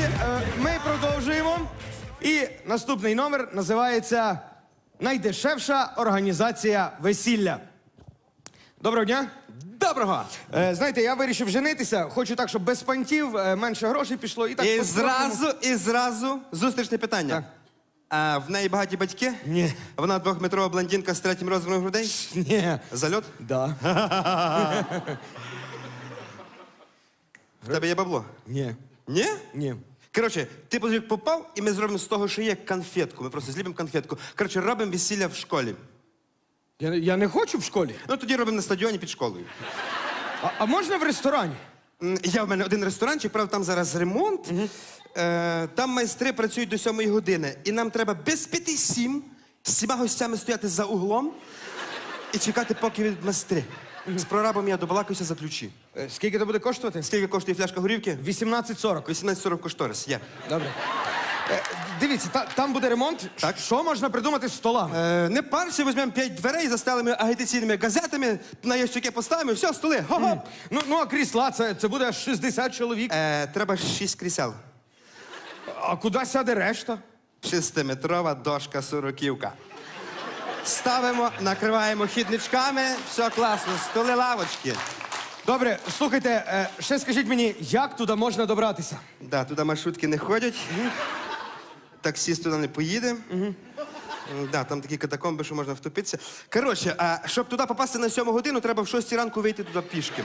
друзі, е, ми продовжуємо. І наступний номер називається Найдешевша організація весілля. Доброго дня. Доброго! Е, знаєте, я вирішив женитися. Хочу так, щоб без пантів е, менше грошей пішло. І так І зразу, і зразу зустрічне питання. Так. А в неї багаті батьки? Ні. Вона двохметрова блондинка з третім розміром грудей? Ні. Зальот? Да. В тебе є бабло? Ні. Ні? Ні. Коротше, ти як попав, і ми зробимо з того, що є конфетку. Ми просто зліпимо конфетку. Коротше, робимо весілля в школі. Я, я не хочу в школі. Ну тоді робимо на стадіоні під школою. А, а можна в ресторані? М, Я в мене один ресторанчик, правда, там зараз ремонт. Е, там майстри працюють до сьомої години. І нам треба без п'яти сім з сіма гостями стояти за углом і чекати, поки від майстри. З прорабом я добалакаюся за ключі. Е, Скільки це буде коштувати? Скільки коштує фляжка горівки? 18,40. 18,40 кошторис. Є. Добре. Е, дивіться, та, там буде ремонт. Так. Що можна придумати з столами? Е, не парся, візьмемо п'ять дверей, застелимо агітаційними газетами, на ящики поставимо, все, столи. Го-го. Ну, ну а крісла, це, це буде аж 60 чоловік. Е, треба шість крісел. А куди сяде решта? Шестиметрова дошка сороківка. Ставимо, накриваємо хідничками, все класно, столи лавочки. Добре, слухайте, е, ще скажіть мені, як туди можна добратися? Да, туди маршрутки не ходять. Таксіст туди не поїде. М, Да, там такі катакомби, що можна втопитися. Коротше, а щоб туди попасти на сьому годину, треба в 6 ранку вийти туди пішки.